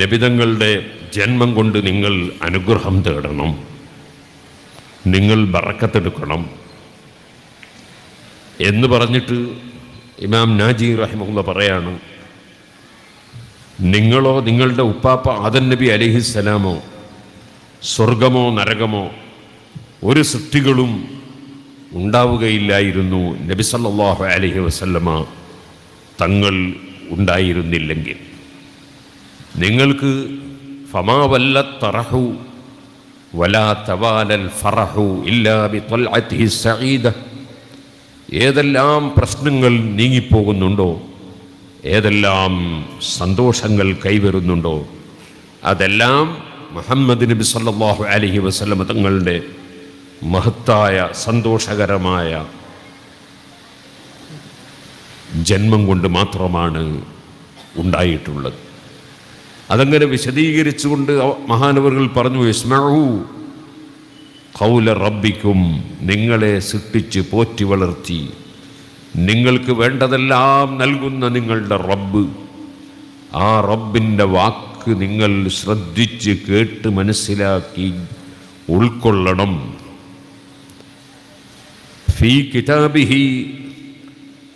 നബിതങ്ങളുടെ ജന്മം കൊണ്ട് നിങ്ങൾ അനുഗ്രഹം തേടണം. നിങ്ങൾ ബറക്കത്തെടുക്കണം. എന്ന് പറഞ്ഞിട്ട് ഇമാം നാജി റഹിമുള്ള പറയാണ് നിങ്ങളോ നിങ്ങളുടെ ഉപ്പാപ്പ ആദൻ നബി അലിഹിസ്സലാമോ സ്വർഗമോ നരകമോ ഒരു സൃഷ്ടികളും ഉണ്ടാവുകയില്ലായിരുന്നു നബി സല്ലല്ലാഹു അലൈഹി വസല്ലമ തങ്ങൾ ഉണ്ടായിരുന്നില്ലെങ്കിൽ. നിങ്ങൾക്ക് ഫമാവല്ല തറഹു വലാ തവാലൽ ഫറഹു ഇല്ലാ ബി ത്വൽഅത്തിഹി സഈദ. ഏതെല്ലാം പ്രശ്നങ്ങൾ നീങ്ങിപ്പോകുന്നുണ്ടോ ഏതെല്ലാം സന്തോഷങ്ങൾ കൈവരുന്നുണ്ടോ അതെല്ലാം മുഹമ്മദ് നബി സല്ലാഹു അലഹി വസല്ലമ തങ്ങളുടെ മഹത്തായ സന്തോഷകരമായ ജന്മം കൊണ്ട് മാത്രമാണ് ഉണ്ടായിട്ടുള്ളത്. അതങ്ങനെ വിശദീകരിച്ചുകൊണ്ട് മഹാനവറുകൾ പറഞ്ഞു ഇസ്മഊ കൗല റബ്ബിക്കും നിങ്ങളെ സൃഷ്ടിച്ച് പോറ്റി വളർത്തി. നിങ്ങൾക്ക് വേണ്ടതെല്ലാം നൽകുന്ന നിങ്ങളുടെ റബ്ബ്. ആ റബ്ബിന്റെ വാക്ക് നിങ്ങൾ ശ്രദ്ധിച്ച് കേട്ട് മനസ്സിലാക്കി ഉൾക്കൊള്ളണം. ഫീ കിതാബിഹി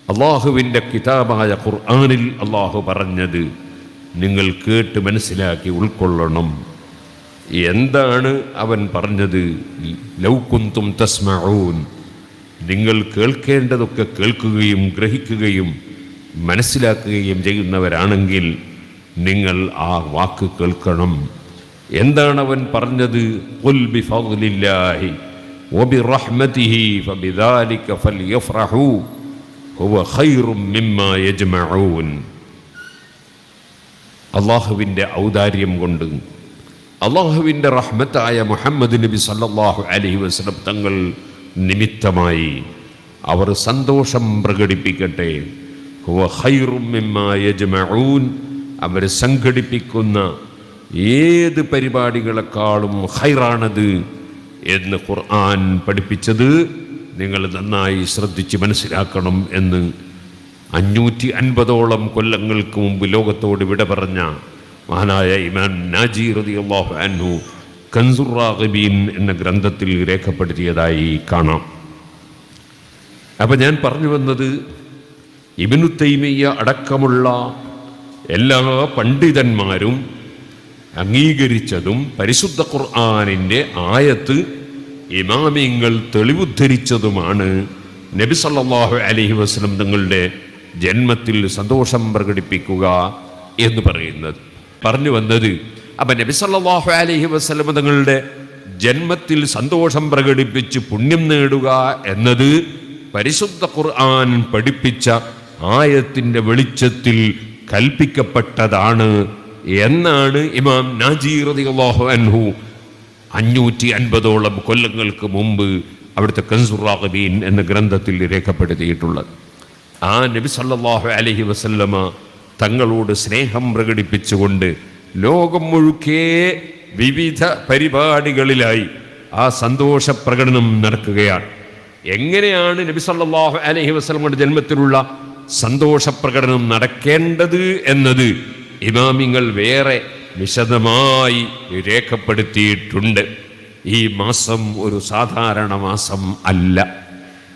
അള്ളാഹുവിന്റെ കിതാബായ ഖുർആാനിൽ അള്ളാഹു പറഞ്ഞത് നിങ്ങൾ കേട്ട് മനസ്സിലാക്കി ഉൾക്കൊള്ളണം. എന്താണ് അവൻ പറഞ്ഞത്? ലൗകുന്തും തസ്മഊൻ. നിങ്ങൾ കേൾക്കേണ്ടതൊക്കെ കേൾക്കുകയും ഗ്രഹിക്കുകയും മനസ്സിലാക്കുകയും ചെയ്യുന്നവരാണെങ്കിൽ നിങ്ങൾ ആ വാക്ക് കേൾക്കണം. എന്താണ് അവൻ പറഞ്ഞത് ഫബിദാലിക ഹുവ മിമ്മാ യജ്മഊൻ. അള്ളാഹുവിന്റെ ഔദാര്യം കൊണ്ട് അള്ളാഹുവിന്റെ റഹ്മത്തായ മുഹമ്മദ് നബി സല്ലാഹു അലഹി വസ്ലം തങ്ങൾ നിമിത്തമായി അവർ സന്തോഷം പ്രകടിപ്പിക്കട്ടെ. അവർ സംഘടിപ്പിക്കുന്ന ഏത് പരിപാടികളെക്കാളും ഹൈറാണത് എന്ന് ഖുർആൻ പഠിപ്പിച്ചത് നിങ്ങൾ നന്നായി ശ്രദ്ധിച്ച് മനസ്സിലാക്കണം എന്ന് അഞ്ഞൂറ്റി അൻപതോളം കൊല്ലങ്ങൾക്ക് മുമ്പ് ലോകത്തോട് വിട പറഞ്ഞ മഹാനായ ഇമാൻ നാജി റളിയല്ലാഹു അൻഹു കൻസുറാഖബീൻ എന്ന ഗ്രന്ഥത്തിൽ രേഖപ്പെടുത്തിയതായി കാണാം. അപ്പം ഞാൻ പറഞ്ഞു വന്നത് ഇബിനു തൈമിയ അടക്കമുള്ള എല്ലാ പണ്ഡിതന്മാരും അംഗീകരിച്ചതും പരിശുദ്ധ ഖുർആാനിന്റെ ആയത്ത് ഇമാമിങ്ങൾ തെളിവുദ്ധരിച്ചതുമാണ് നബി സല്ലല്ലാഹു അലൈഹി വസല്ലം തങ്ങളുടെ ജന്മത്തിൽ സന്തോഷം പ്രകടിപ്പിക്കുക എന്ന് പറയുന്നത്. പറഞ്ഞു വന്നത് അപ്പം നബി സല്ലല്ലാഹു അലൈഹി വസല്ലം തങ്ങളുടെ ജന്മത്തിൽ സന്തോഷം പ്രകടിപ്പിച്ച് പുണ്യം നേടുക എന്നത് പരിശുദ്ധ ഖുർആൻ പഠിപ്പിച്ച ആയത്തിന്റെ വെളിച്ചത്തിൽ കൽപ്പിക്കപ്പെട്ടതാണ് എന്നാണ് ഇമാം നാജീർ റളിയല്ലാഹു അൻഹു അഞ്ഞൂറ്റി അൻപതോളം കൊല്ലങ്ങൾക്ക് മുമ്പ് അവിടുത്തെ കൻസുറാഖബീൻ എന്ന ഗ്രന്ഥത്തിൽ രേഖപ്പെടുത്തിയിട്ടുള്ളത്. ആ നബി സല്ലാഹു അലഹി വസല്ലമ തങ്ങളോട് സ്നേഹം പ്രകടിപ്പിച്ചുകൊണ്ട് ലോകം മുഴുക്കേ വിവിധ പരിപാടികളിലായി ആ സന്തോഷ പ്രകടനം നടക്കുകയാണ്. എങ്ങനെയാണ് നബി സല്ലാഹു അലഹി വസല്ലമയുടെ ജന്മത്തിലുള്ള സന്തോഷ പ്രകടനം നടക്കേണ്ടത് എന്നത് ഇമാമിങ്ങൾ വേറെ വിശദമായി രേഖപ്പെടുത്തിയിട്ടുണ്ട്. ഈ മാസം ഒരു സാധാരണ മാസം അല്ല.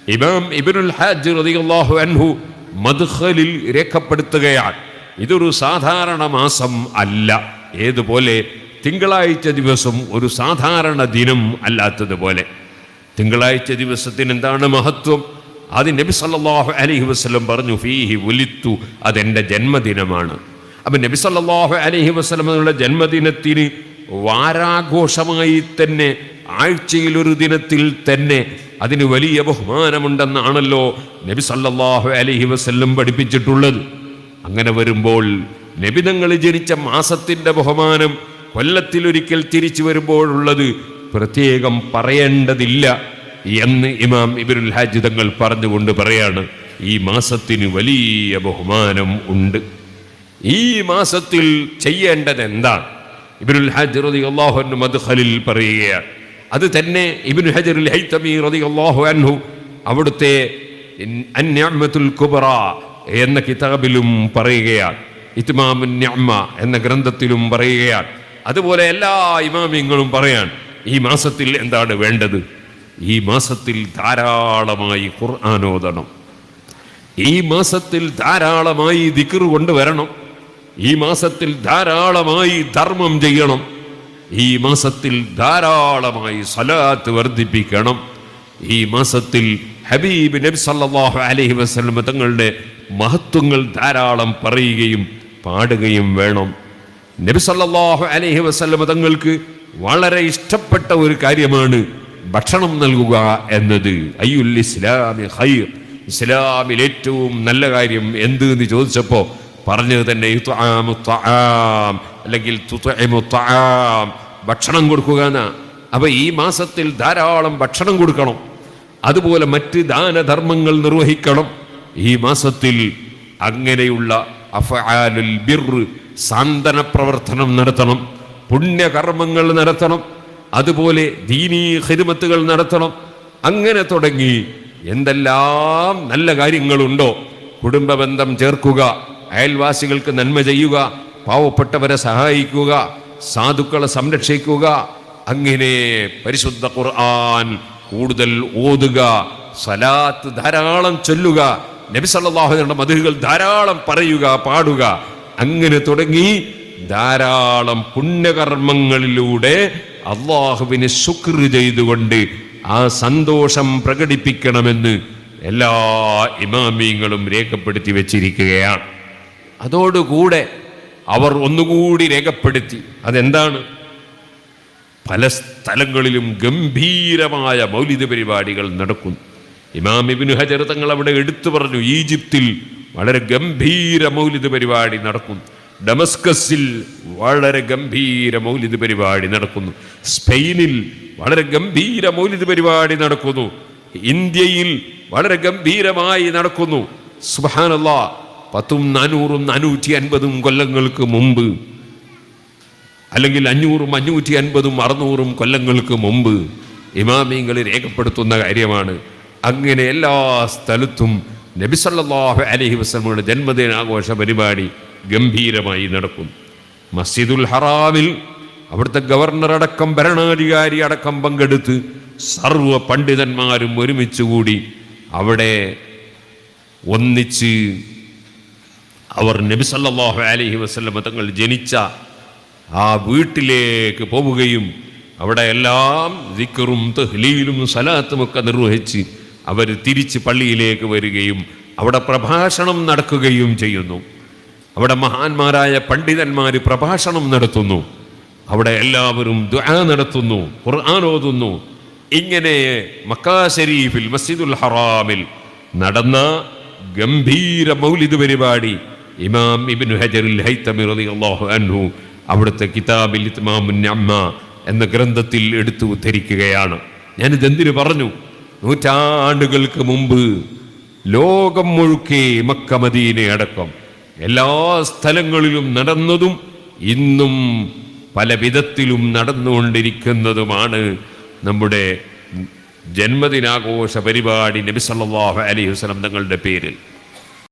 ഇമാം ഇബിനുൽ ഹാജ് റളിയല്ലാഹു അൻഹു മദ്ഖലിൽ രേഖപ്പെടുത്തുകയാണ്. ഇതൊരു സാധാരണ മാസം അല്ല. ഏതുപോലെ തിങ്കളാഴ്ച ദിവസം ഒരു സാധാരണ ദിനം അല്ലാത്തതുപോലെ. തിങ്കളാഴ്ച ദിവസത്തിന് എന്താണ് മഹത്വം? അത് നബി സല്ലാഹു അലഹി വസ്ലം പറഞ്ഞു ഫീഹി ഉലിത്തു അതെന്റെ ജന്മദിനമാണ്. അപ്പം നബി സല്ലല്ലാഹു അലൈഹി എന്നുള്ള ജന്മദിനത്തിന് വാരാഘോഷമായി തന്നെ ആഴ്ചയിലൊരു ദിനത്തിൽ തന്നെ അതിന് വലിയ ബഹുമാനമുണ്ടെന്നാണല്ലോ നബി സല്ലാഹു അലഹി വസല്ലം പഠിപ്പിച്ചിട്ടുള്ളത്. അങ്ങനെ വരുമ്പോൾ നബിതങ്ങൾ ജനിച്ച മാസത്തിന്റെ ബഹുമാനം കൊല്ലത്തിലൊരിക്കൽ തിരിച്ചു വരുമ്പോഴുള്ളത് പ്രത്യേകം പറയേണ്ടതില്ല എന്ന് ഇമാം ഇബിനുൽ ഹാജ് തങ്ങൾ പറഞ്ഞുകൊണ്ട് പറയാണ്. ഈ മാസത്തിന് വലിയ ബഹുമാനം ഉണ്ട്. ഈ മാസത്തിൽ ചെയ്യേണ്ടത് എന്താണ് ഇബിനുൽ ഹജ് അള്ളാഹു മദ്ഖലിൽ പറയുകയാണ്. അത് തന്നെ ഇബിൻ ഹജറുൽ അള്ളാഹു അൻഹു അവിടുത്തെ കുബറ എന്ന കിതാബിലും പറയുകയാണ്. ഇത്മാമുൻ ഞമ്മ എന്ന ഗ്രന്ഥത്തിലും പറയുകയാണ്. അതുപോലെ എല്ലാ ഇമാമിങ്ങളും പറയാൻ ഈ മാസത്തിൽ എന്താണ് വേണ്ടത്? ഈ മാസത്തിൽ ധാരാളമായി ഖുർആാനോദണം ഈ മാസത്തിൽ ധാരാളമായി ദിക്ർ കൊണ്ടുവരണം ഈ മാസത്തിൽ ധാരാളമായി ധർമ്മം ചെയ്യണം. ഈ മാസത്തിൽ ധാരാളമായി സലാത്ത് വർദ്ധിപ്പിക്കണം. ഈ മാസത്തിൽ ഹബീബ് നബി സല്ലാഹു അലഹി വസല്ലം തങ്ങളുടെ മഹത്വങ്ങൾ ധാരാളം പറയുകയും പാടുകയും വേണം. നബി സല്ലാഹു അലഹി വസല്ലം തങ്ങൾക്ക് വളരെ ഇഷ്ടപ്പെട്ട ഒരു കാര്യമാണ് ഭക്ഷണം നൽകുക എന്നത്. അയ്യുൽ ഇസ്ലാമി ഖൈർ. ഇസ്ലാമിൽ ഏറ്റവും നല്ല കാര്യം എന്ത് എന്ന് ചോദിച്ചപ്പോ പറഞ്ഞത് തന്നെ അല്ലെങ്കിൽ ഭക്ഷണം കൊടുക്കുക എന്നാ. അപ്പൊ ഈ മാസത്തിൽ ധാരാളം ഭക്ഷണം കൊടുക്കണം. അതുപോലെ മറ്റ് ദാനധർമ്മങ്ങൾ നിർവഹിക്കണം. ഈ മാസത്തിൽ അങ്ങനെയുള്ള അഫാലുൽ ബിർ സാന്ത്വന പ്രവർത്തനം നടത്തണം. പുണ്യകർമ്മങ്ങൾ നടത്തണം. അതുപോലെ ദീനീ ഹിരുമത്തുകൾ നടത്തണം. അങ്ങനെ തുടങ്ങി എന്തെല്ലാം നല്ല കാര്യങ്ങളുണ്ടോ. കുടുംബബന്ധം ചേർക്കുക. അയൽവാസികൾക്ക് നന്മ ചെയ്യുക പാവപ്പെട്ടവരെ സഹായിക്കുക സാധുക്കളെ സംരക്ഷിക്കുക. അങ്ങനെ പരിശുദ്ധ ഖുർആൻ കൂടുതൽ ഓതുക സലാത്ത് ധാരാളം ചൊല്ലുക നബി സല്ലല്ലാഹുവിന്റെ മധുകൾ ധാരാളം പറയുക പാടുക. അങ്ങനെ തുടങ്ങി ധാരാളം പുണ്യകർമ്മങ്ങളിലൂടെ അള്ളാഹുവിന് ശുക്ർ ചെയ്തുകൊണ്ട് ആ സന്തോഷം പ്രകടിപ്പിക്കണമെന്ന് എല്ലാ ഇമാമിയങ്ങളും രേഖപ്പെടുത്തി വെച്ചിരിക്കുകയാണ്. അതോടുകൂടെ അവർ ഒന്നുകൂടി രേഖപ്പെടുത്തി. അതെന്താണ്? പല സ്ഥലങ്ങളിലും ഗംഭീരമായ മൗലിക പരിപാടികൾ നടക്കുന്നു. ഇമാം ഇബ്നു ഹജർ തങ്ങൾ അവിടെ എടുത്തു പറഞ്ഞു ഈജിപ്തിൽ വളരെ ഗംഭീര മൗലിക പരിപാടി നടക്കുന്നു. ഡമസ്കസിൽ വളരെ ഗംഭീര മൗലിക പരിപാടി നടക്കുന്നു. സ്പെയിനിൽ വളരെ ഗംഭീര മൗലിക പരിപാടി നടക്കുന്നു. ഇന്ത്യയിൽ വളരെ ഗംഭീരമായി നടക്കുന്നു. സുബാനല്ല പത്തും നാനൂറും നാനൂറ്റി അൻപതും കൊല്ലങ്ങൾക്ക് മുമ്പ് അല്ലെങ്കിൽ അഞ്ഞൂറും അഞ്ഞൂറ്റി അൻപതും അറുന്നൂറും കൊല്ലങ്ങൾക്ക് മുമ്പ് ഇമാമിങ്ങൾ രേഖപ്പെടുത്തുന്ന കാര്യമാണ്. അങ്ങനെ എല്ലാ സ്ഥലത്തും നബി അലഹി വസല്ലമയുടെ ജന്മദിനാഘോഷ പരിപാടി ഗംഭീരമായി നടക്കും. മസ്ജിദുൽ ഹറാമിൽ അവിടുത്തെ ഗവർണർ അടക്കം ഭരണാധികാരി അടക്കം പങ്കെടുത്ത് സർവ പണ്ഡിതന്മാരും ഒരുമിച്ച് കൂടി അവിടെ ഒന്നിച്ച് അവർ നബി സല്ലല്ലാഹു അലൈഹി വസല്ലമ തങ്ങൾ ജനിച്ച ആ വീട്ടിലേക്ക് പോവുകയും അവിടെ എല്ലാം ദിക്കറും തഹ്ലീലും സലാത്തും ഒക്കെ നിർവഹിച്ച് അവർ തിരിച്ച് പള്ളിയിലേക്ക് വരികയും അവിടെ പ്രഭാഷണം നടക്കുകയും ചെയ്യുന്നു. അവിടെ മഹാന്മാരായ പണ്ഡിതന്മാർ പ്രഭാഷണം നടത്തുന്നു. അവിടെ എല്ലാവരും ദുആ നടത്തുന്നു ഖുർആൻ ഓതുന്നു. ഇങ്ങനെ മക്കാ ഷരീഫിൽ മസ്ജിദുൽ ഹറാമിൽ നടന്ന ഗംഭീര മൗലിദ് പരിപാടി ഇമാം ഇബ്നു ഹജറുൽ ഹൈത്തമി റളിയല്ലാഹു അൻഹു അവിടുത്തെ കിതാബിൽ ഇത്മാമുൻ അമ്മ എന്ന ഗ്രന്ഥത്തിൽ എടുത്തു ഉദ്ധരിക്കുകയാണ്. ഞാനിത് എന്തിനു പറഞ്ഞു? നൂറ്റാണ്ടുകൾക്ക് മുമ്പ് ലോകം മുഴുക്കെ മക്ക മദീന അടക്കം എല്ലാ സ്ഥലങ്ങളിലും നടന്നതും ഇന്നും പല വിധത്തിലും നടന്നുകൊണ്ടിരിക്കുന്നതുമാണ് നമ്മുടെ ജന്മദിനാഘോഷ പരിപാടി നബി സല്ലല്ലാഹു അലൈഹി വസല്ലം തങ്ങളുടെ പേരിൽ.